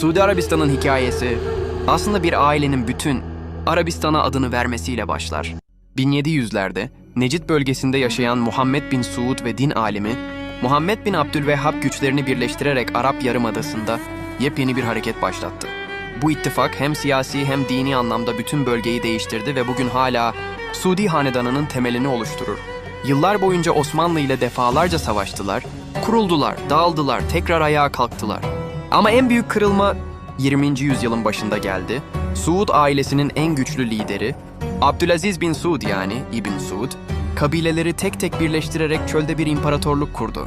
Suudi Arabistan'ın hikayesi aslında bir ailenin bütün Arabistan'a adını vermesiyle başlar. 1700'lerde Necid bölgesinde yaşayan Muhammed bin Suud ve din alimi, Muhammed bin Abdülvehhab güçlerini birleştirerek Arap Yarımadası'nda yepyeni bir hareket başlattı. Bu ittifak hem siyasi hem dini anlamda bütün bölgeyi değiştirdi ve bugün hala Suudi hanedanının temelini oluşturur. Yıllar boyunca Osmanlı ile defalarca savaştılar, kuruldular, dağıldılar, tekrar ayağa kalktılar. Ama en büyük kırılma 20. yüzyılın başında geldi. Suud ailesinin en güçlü lideri Abdülaziz bin Suud yani İbn Suud, kabileleri tek tek birleştirerek çölde bir imparatorluk kurdu.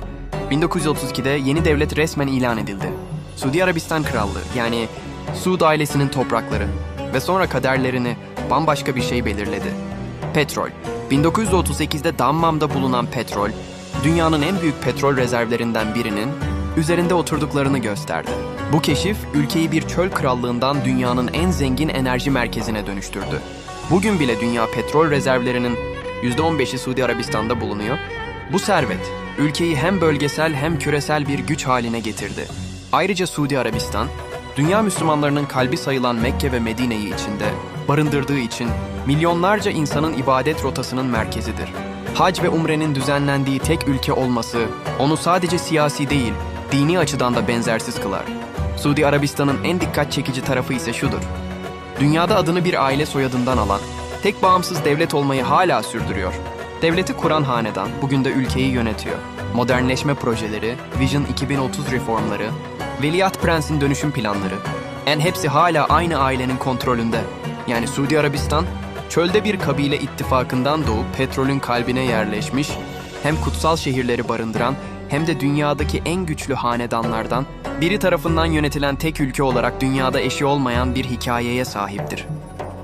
1932'de yeni devlet resmen ilan edildi. Suudi Arabistan Krallığı yani Suud ailesinin toprakları ve sonra kaderlerini bambaşka bir şey belirledi. Petrol. 1938'de Dammam'da bulunan petrol, dünyanın en büyük petrol rezervlerinden birinin üzerinde oturduklarını gösterdi. Bu keşif ülkeyi bir çöl krallığından dünyanın en zengin enerji merkezine dönüştürdü. Bugün bile dünya petrol rezervlerinin %15'i Suudi Arabistan'da bulunuyor. Bu servet ülkeyi hem bölgesel hem küresel bir güç haline getirdi. Ayrıca Suudi Arabistan, dünya Müslümanlarının kalbi sayılan Mekke ve Medine'yi içinde barındırdığı için milyonlarca insanın ibadet rotasının merkezidir. Hac ve umrenin düzenlendiği tek ülke olması onu sadece siyasi değil, dini açıdan da benzersiz kılar. Suudi Arabistan'ın en dikkat çekici tarafı ise şudur. Dünyada adını bir aile soyadından alan, tek bağımsız devlet olmayı hala sürdürüyor. Devleti kuran hanedan bugün de ülkeyi yönetiyor. Modernleşme projeleri, Vision 2030 reformları, Veliaht Prens'in dönüşüm planları, en hepsi hala aynı ailenin kontrolünde. Yani Suudi Arabistan, çölde bir kabile ittifakından doğup petrolün kalbine yerleşmiş, hem kutsal şehirleri barındıran hem de dünyadaki en güçlü hanedanlardan biri tarafından yönetilen tek ülke olarak dünyada eşi olmayan bir hikayeye sahiptir.